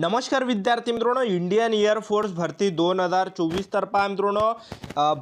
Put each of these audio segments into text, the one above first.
नमस्कार विद्यार्थी मित्रांनो इंडियन एअरफोर्स भरती दोन हजार चोवीस तर्फा मित्रांनो.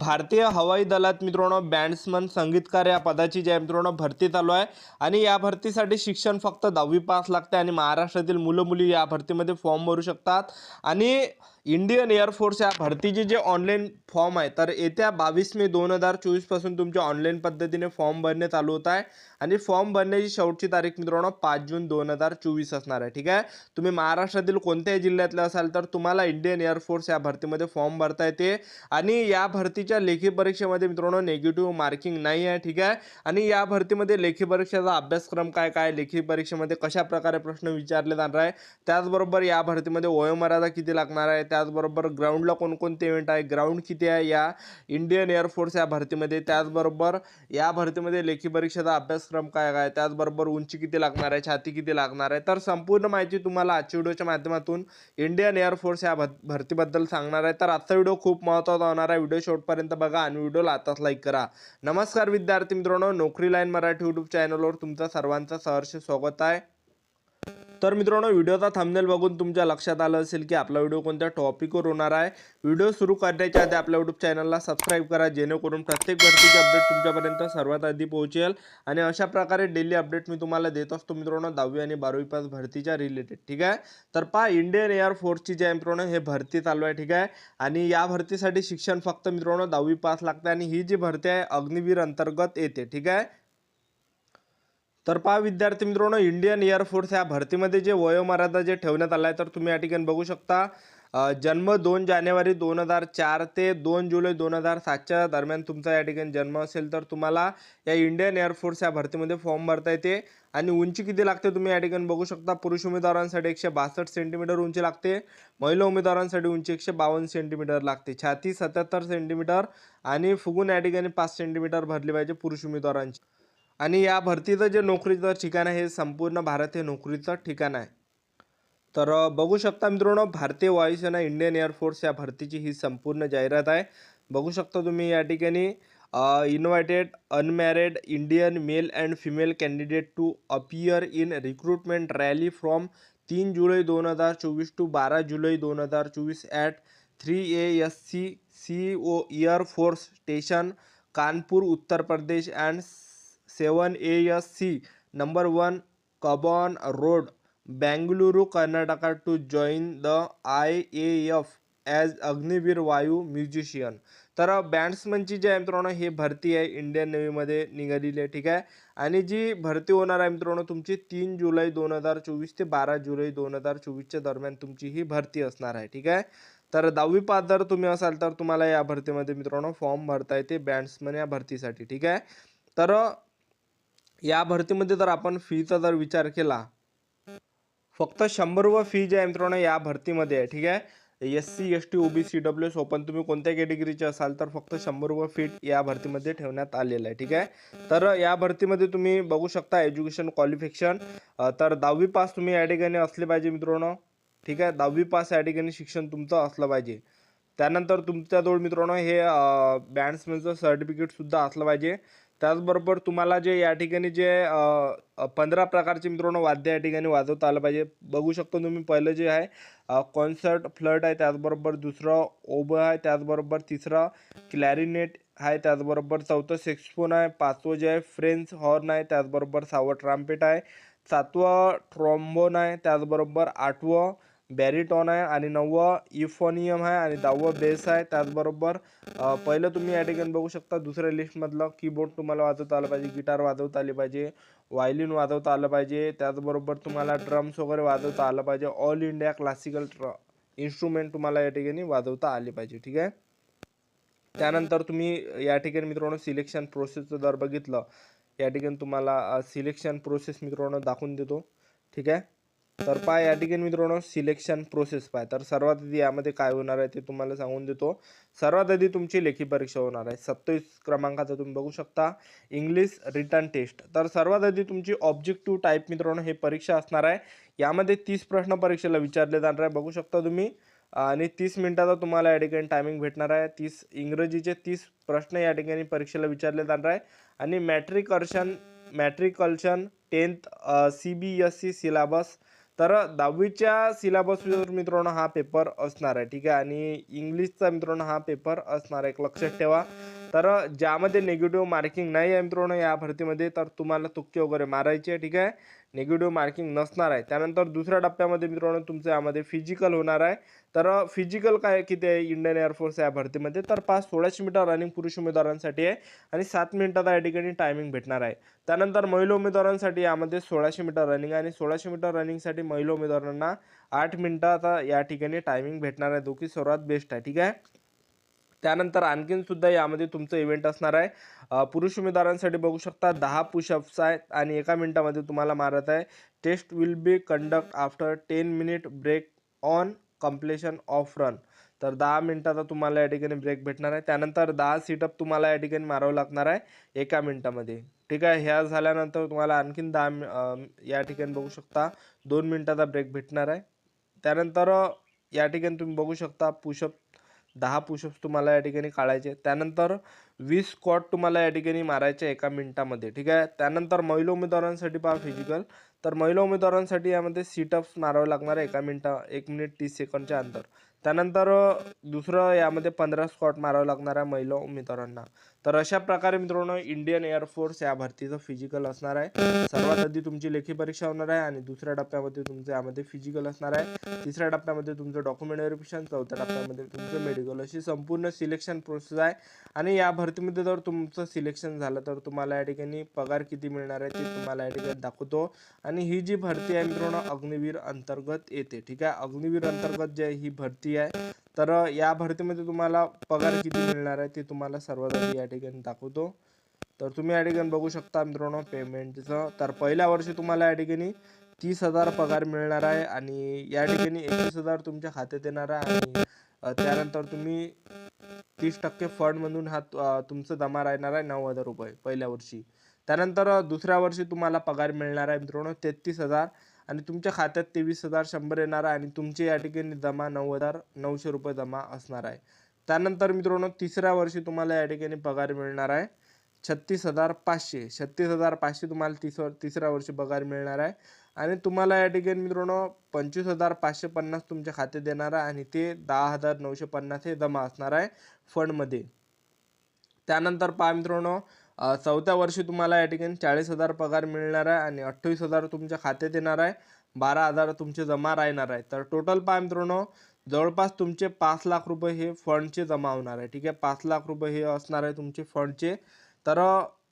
भारतीय हवाई दलात मित्रांनो बँड्समन संगीतकार या पदाची ज्या आहे मित्रांनो भरती चालू आहे. आणि या भरतीसाठी शिक्षण फक्त दहावी पास लागते आणि महाराष्ट्रातील मुलं मुली या भरतीमध्ये फॉर्म भरू शकतात. आणि इंडियन एअरफोर्स या भरतीचे जे ऑनलाईन फॉर्म आहे तर येत्या बावीस मे दोन हजार चोवीसपासून तुमचे ऑनलाईन पद्धतीने फॉर्म भरणे चालू होत आहे. आणि फॉर्म भरण्याची शेवटची तारीख मित्रांनो पाच जून दोन हजार चोवीस असणार आहे ठीक आहे? तुम्ही महाराष्ट्रातील कोणत्याही जिल्ह्यातले असाल तर तुम्हाला इंडियन एअरफोर्स या भरतीमध्ये फॉर्म भरता येते. आणि या भरतीच्या लेखी परीक्षेमध्ये मित्रांनो निगेटिव्ह मार्किंग नाही आहे ठीक आहे? आणि या भरतीमध्ये लेखी परीक्षेचा अभ्यासक्रम काय काय लेखी परीक्षेमध्ये कशा प्रकारे प्रश्न विचारले जाणार आहे? त्याचबरोबर या भरतीमध्ये वयोमर्यादा किती लागणार आहे? त्याचबरोबर ग्राउंडला कोणकोणते इव्हेंट आहे? ग्राउंड किती आहे? या इंडियन एअरफोर्स या भरतीमध्ये. त्याचबरोबर या भरतीमध्ये लेखी परीक्षेचा अभ्यासक्रम काय काय त्याचबरोबर उंची किती लागणार आहे? छाती किती लागणार आहे? तर संपूर्ण माहिती तुम्हाला आजच्या व्हिडिओच्या माध्यमातून इंडियन एअरफोर्स या भरतीबद्दल सांगणार आहे. तर आजचा व्हिडिओ खूप महत्त्वाचा होणार आहे. व्हिडिओ शेवटपर्यंत बघा आणि व्हिडिओला आताच लाईक करा. नमस्कार विद्यार्थी मित्रांनो. नोकरी लाईन मराठी यूट्यूब चॅनलवर तुमचं सर्वांचं सहर्ष स्वागत आहे. तर मित्रांनो व्हिडिओचा थांबनेल बघून तुमच्या लक्षात आलं असेल की आपला व्हिडिओ कोणत्या टॉपिकवर होणार आहे. व्हिडिओ सुरू करण्याच्या आधी आपल्या यूट्यूब चॅनलला सबस्क्राईब करा जेणेकरून प्रत्येक भरतीचे अपडेट तुमच्यापर्यंत सर्वात आधी पोहोचेल. आणि अशा प्रकारे डेली अपडेट मी तुम्हाला देत असतो मित्रांनो दहावी आणि बारावी पास भरतीच्या रिलेटेड ठीक आहे? तर पहा इंडियन एअरफोर्सची जे आहे मित्रांनो हे भरती चालू आहे ठीक आहे? आणि या भरतीसाठी शिक्षण फक्त मित्रांनो दहावी पास लागते आणि ही जी भरती आहे अग्निवीर अंतर्गत येते ठीक आहे? तर पहा विद्यार्थी मित्रांनो इंडियन एअरफोर्स या भरतीमध्ये जे वयोमर्यादा जे ठेवण्यात आलं आहे तर तुम्ही या ठिकाणी बघू शकता जन्म दोन जानेवारी दोन हजार चार ते दोन जुलै दोन हजार सातच्या दरम्यान तुमचा या ठिकाणी जन्म असेल तर तुम्हाला या इंडियन एअरफोर्स या भरतीमध्ये फॉर्म भरता येते. आणि उंची किती लागते तुम्ही या ठिकाणी बघू शकता पुरुष उमेदवारांसाठी एकशे बासष्ट सेंटीमीटर उंची लागते महिला उमेदवारांसाठी उंची एकशे बावन्न सेंटीमीटर लागते छाती सत्याहत्तर सेंटीमीटर आणि फुगून या ठिकाणी पाच सेंटीमीटर भरली पाहिजे पुरुष उमेदवारांची. आणि या भरतीचं जे नोकरीचं ठिकाण आहे हे संपूर्ण भारत हे नोकरीचं ठिकाण आहे. तर बघू शकता मित्रांनो भारतीय वायुसेना इंडियन एअरफोर्स या भरतीची ही संपूर्ण जाहिरात आहे. बघू शकता तुम्ही या ठिकाणी invited unmarried Indian male and female candidate to appear in recruitment rally from तीन जुलै दोन हजार चोवीस टू बारा जुलै दोन हजार चोवीस at three A S C C O air force station Kanpur Uttar Pradesh and seven A S C number one Cubbon road Bengaluru Karnataka to join the I A F as Agniveer Vayu musician तर बँड्समनची जी आहे मित्रांनो ही भरती आहे. Indian नेव्हीमध्ये निघालेली आहे ठीक आहे? आणि जी भरती होणार आहे मित्रांनो तुमची तीन जुलै दोन हजार चोवीस ते बारा जुलै दोन हजार चोवीसच्या दरम्यान तुमची ही भरती असणार आहे ठीक आहे? तर दहावी पास जर तुम्ही असाल तर तुम्हाला या भरतीमध्ये मित्रांनो फॉर्म भरता येते बँड्समन या भरतीसाठी ठीक आहे? तर या भरतीमध्ये जर आपण फीचा जर विचार केला फक्त शंभर रुपये फी जी आहे मित्रांनो या भरतीमध्ये आहे ठीक आहे? S C S T O B C W S open तुम्ही कोणत्या कॅटेगरीचे असाल तर फक्त शंभर रुपये फी या भरतीमध्ये ठेवण्यात आलेलं आहे ठीक आहे? तर या भरतीमध्ये तुम्ही बघू शकता एज्युकेशन क्वालिफिकेशन तर दहावी पास तुम्ही या ठिकाणी असले पाहिजे मित्रांनो ठीक आहे? दहावी पास या ठिकाणी शिक्षण तुमचं असलं पाहिजे. त्यानंतर तुमच्याजवळ मित्रांनो हे बँड्समॅनचं सर्टिफिकेटसुद्धा असलं पाहिजे. त्याचबरोबर तुम्हाला जे या ठिकाणी जे पंधरा प्रकारचे मित्रांनो वाद्य या ठिकाणी वाजवता आलं पाहिजे. बघू शकतो तुम्ही पहिलं जे आहे कॉन्सर्ट फ्लट आहे त्याचबरोबर दुसरं ओबं आहे त्याचबरोबर तिसरं क्लॅरिनेट आहे त्याचबरोबर चौथं सेक्सफोन आहे पाचवं जे आहे फ्रेंच हॉर्न आहे त्याचबरोबर सहावं ट्राम्पेट आहे सातवं ट्रॉम्बोन आहे त्याचबरोबर आठवं बॅरिटॉन आहे आणि नववं इफोनियम आहे आणि दहावं बेस आहे. त्याचबरोबर पहिलं तुम्ही या ठिकाणी बघू शकता दुसऱ्या लिस्टमधलं कीबोर्ड तुम्हाला वाजवता आलं पाहिजे गिटार वाजवता आली पाहिजे वायलिन वाजवता आलं पाहिजे त्याचबरोबर तुम्हाला ड्रम्स वगैरे वाजवता आलं पाहिजे ऑल इंडिया क्लासिकल ट्र इन्स्ट्रुमेंट तुम्हाला या ठिकाणी वाजवता आले पाहिजे ठीक आहे? त्यानंतर तुम्ही या ठिकाणी मित्रांनो सिलेक्शन प्रोसेसचं जर बघितलं. या ठिकाणी तुम्हाला सिलेक्शन प्रोसेस मित्रांनो दाखवून देतो ठीक आहे? तर पहा या ठिकाणी मित्रांनो सिलेक्शन प्रोसेस पाय तर सर्वात आधी यामध्ये काय होणार आहे ते तुम्हाला सांगून देतो. सर्वात आधी तुमची लेखी परीक्षा होणार आहे. सत्तावीस क्रमांकाचं तुम्ही बघू शकता. इंग्लिश रिटर्न टेस्ट तर सर्वात आधी तुमची ऑब्जेक्टिव्ह टाईप मित्रांनो हे परीक्षा असणार आहे. यामध्ये तीस प्रश्न परीक्षेला विचारले जाणार आहे. बघू शकता तुम्ही. आणि तीस मिनिटाचा तुम्हाला या ठिकाणी टायमिंग भेटणार आहे. तीस इंग्रजीचे तीस प्रश्न या ठिकाणी परीक्षेला विचारले जाणार आहे. आणि matriculation matriculation tenth C B S C syllabus तर दहावीच्या सिलेबसवर मित्रांनो हा पेपर असणार आहे ठीक आहे? आणि इंग्लिशचा मित्रांनो हा पेपर असणार आहे. लक्षात ठेवा. तर ज्यामध्ये निगेटिव्ह मार्किंग नाही आहे मित्रांनो या भरतीमध्ये तर तुम्हाला तुक्के वगैरे मारायचे आहे ठीक आहे? निगेटिव्ह मार्किंग नसणार आहे. त्यानंतर दुसऱ्या टप्प्यामध्ये मित्रांनो तुमचं यामध्ये फिजिकल होणार आहे. तर फिजिकल काय किती आहे? इंडियन एअरफोर्स या भरतीमध्ये. तर पाच सोळाशे मीटर रनिंग पुरुष उमेदवारांसाठी आहे आणि सात मिनिटात या ठिकाणी टायमिंग भेटणार आहे. त्यानंतर महिला उमेदवारांसाठी यामध्ये सोळाशे मीटर रनिंग आणि सोळाशे मीटर रनिंगसाठी महिला उमेदवारांना आठ मिनिटात या ठिकाणी टायमिंग भेटणार आहे. दोघी सर्वात बेस्ट आहे ठीक आहे? त्यानंतर आणखीन सुद्धा यामध्ये तुमचं इव्हेंट असणार आहे. पुरुष उमेदवारांसाठी बघू शकता दहा पुशअप्स आहेत आणि एका मिनिटामध्ये तुम्हाला मारत आहे. Test will be conduct after ten minute break on completion of run तर दहा मिनटाचा तुम्हाला या ठिकाणी ब्रेक भेटणार आहे. त्यानंतर दहा सीटअप तुम्हाला या ठिकाणी मारावं लागणार आहे एका मिनटामध्ये. ठीक आहे? ह्या झाल्यानंतर तुम्हाला आणखीन दहा या ठिकाणी बघू शकता दोन मिनटाचा ब्रेक भेटणार आहे. त्यानंतर या ठिकाणी तुम्ही बघू शकता पुशअप दहा पुशअप्स तुम्हाला या ठिकाणी काढायचे. त्यानंतर वीस स्क्वॉट तुम्हाला या ठिकाणी मारायचे एका मिनिटामध्ये ठीक आहे? त्यानंतर महिला उमेदवारांसाठी पहा फिजिकल तर महिला उमेदवारांसाठी यामध्ये सीटअप्स मारावे लागणार आहे एका मिनिटा एक मिनिट तीस सेकंडच्या अंतर. त्यानंतर दुसरं यामध्ये पंधरा स्कॉट मारावं लागणार आहे महिला उमेदवारांना. तर अशा प्रकारे मित्रांनो इंडियन एअरफोर्स या भरतीचं फिजिकल असणार आहे. सर्वात आधी तुमची लेखी परीक्षा होणार आहे आणि दुसऱ्या टप्प्यामध्ये तुमचं यामध्ये फिजिकल असणार आहे. तिसऱ्या टप्प्यामध्ये तुमचं डॉक्युमेंट व्हेरिफिकेशन चौथ्या टप्प्यामध्ये तुमचं मेडिकल अशी संपूर्ण सिलेक्शन प्रोसेस आहे. आणि या भरतीमध्ये जर तुमचं सिलेक्शन झालं तर तुम्हाला या ठिकाणी पगार किती मिळणार आहे ते तुम्हाला या ठिकाणी दाखवतो. आणि ही जी भरती आहे मित्रांनो अग्निवीर अंतर्गत येते. ठीक आहे? अग्निवीर अंतर्गत जे ही भरती आहे. तर या भरतीमध्ये तुम्हाला पगार किती मिळणार आहे ते तुम्हाला सर्वात आधी या ठिकाणी दाखवतो. तर तुम्ही या ठिकाणी बघू शकता मित्रांनो पेमेंटचं. तर पहिल्या वर्षी तुम्हाला या ठिकाणी तीस हजार पगार मिळणार आहे आणि या ठिकाणी एकवीस हजार तुमच्या खात्यात येणार आहे आणि त्यानंतर तुम्ही तीस टक्के फंडमधून हा तुमचं जमा राहणार आहे नऊ हजार रुपये पहिल्या वर्षी. त्यानंतर दुसऱ्या वर्षी तुम्हाला पगार मिळणार आहे मित्रांनो तेहतीस हजार. आणि तुमच्या खात्यात तेवीस हजार शंभर येणार आहे आणि तुमचे या ठिकाणी जमा नऊ हजार नऊशे रुपये जमा असणार आहे. त्यानंतर मित्रांनो तिसऱ्या वर्षी तुम्हाला या ठिकाणी पगार मिळणार आहे. छत्तीस हजार पाचशे. छत्तीस हजार पाचशे तुम्हाला तिस तिसऱ्या वर्षी पगार मिळणार आहे. आणि तुम्हाला या ठिकाणी मित्रांनो पंचवीस हजार पाचशे पन्नास तुमच्या खात्यात देणार आहे आणि ते दहा हजार नऊशे पन्नास हे जमा असणार आहे फंडमध्ये. त्यानंतर पहा मित्रांनो चौथ्या वर्षी तुम्हाला या ठिकाणी चाळीस हजार पगार मिळणार आहे आणि अठ्ठावीस हजार तुमच्या खात्यात येणार आहे. बारा हजार तुमचे जमा राहणार आहे. तर टोटल पहा मित्रांनो जवळपास तुमचे पाच लाख रुपये हे फंडचे जमा होणार आहे. ठीक आहे? पाच लाख रुपये हे असणार आहे तुमचे फंडचे तर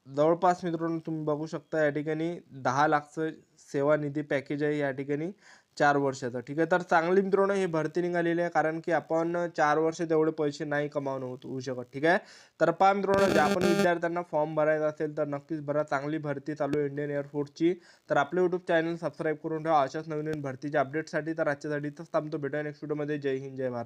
जवळपास मित्रांनो तुम्ही बघू शकता या ठिकाणी दहा लाखचं सेवा निधी पॅकेज आहे या ठिकाणी. चार वर्षाचं. ठीक आहे? तर चांगली मित्रांनो ही भरती निघालेली आहे. कारण की आपण चार वर्ष तेवढे पैसे नाही कमावणं होत होऊ शकत. ठीक आहे? तर पहा मित्रांनो ज्या आपण विद्यार्थ्यांना फॉर्म भरायचा असेल तर नक्कीच भरा. चांगली भरती चालू आहे इंडियन एअरफोर्सची तर आपले यूट्यूब चॅनल सबस्क्राईब करून ठेवा. अशाच नवीन नवीन भरतीच्या अपडेटसाठी तर आजच्यासाठी तर थांबतो. भेटूया नेक्स्ट व्हिडिओमध्ये जय हिंद जय भारत.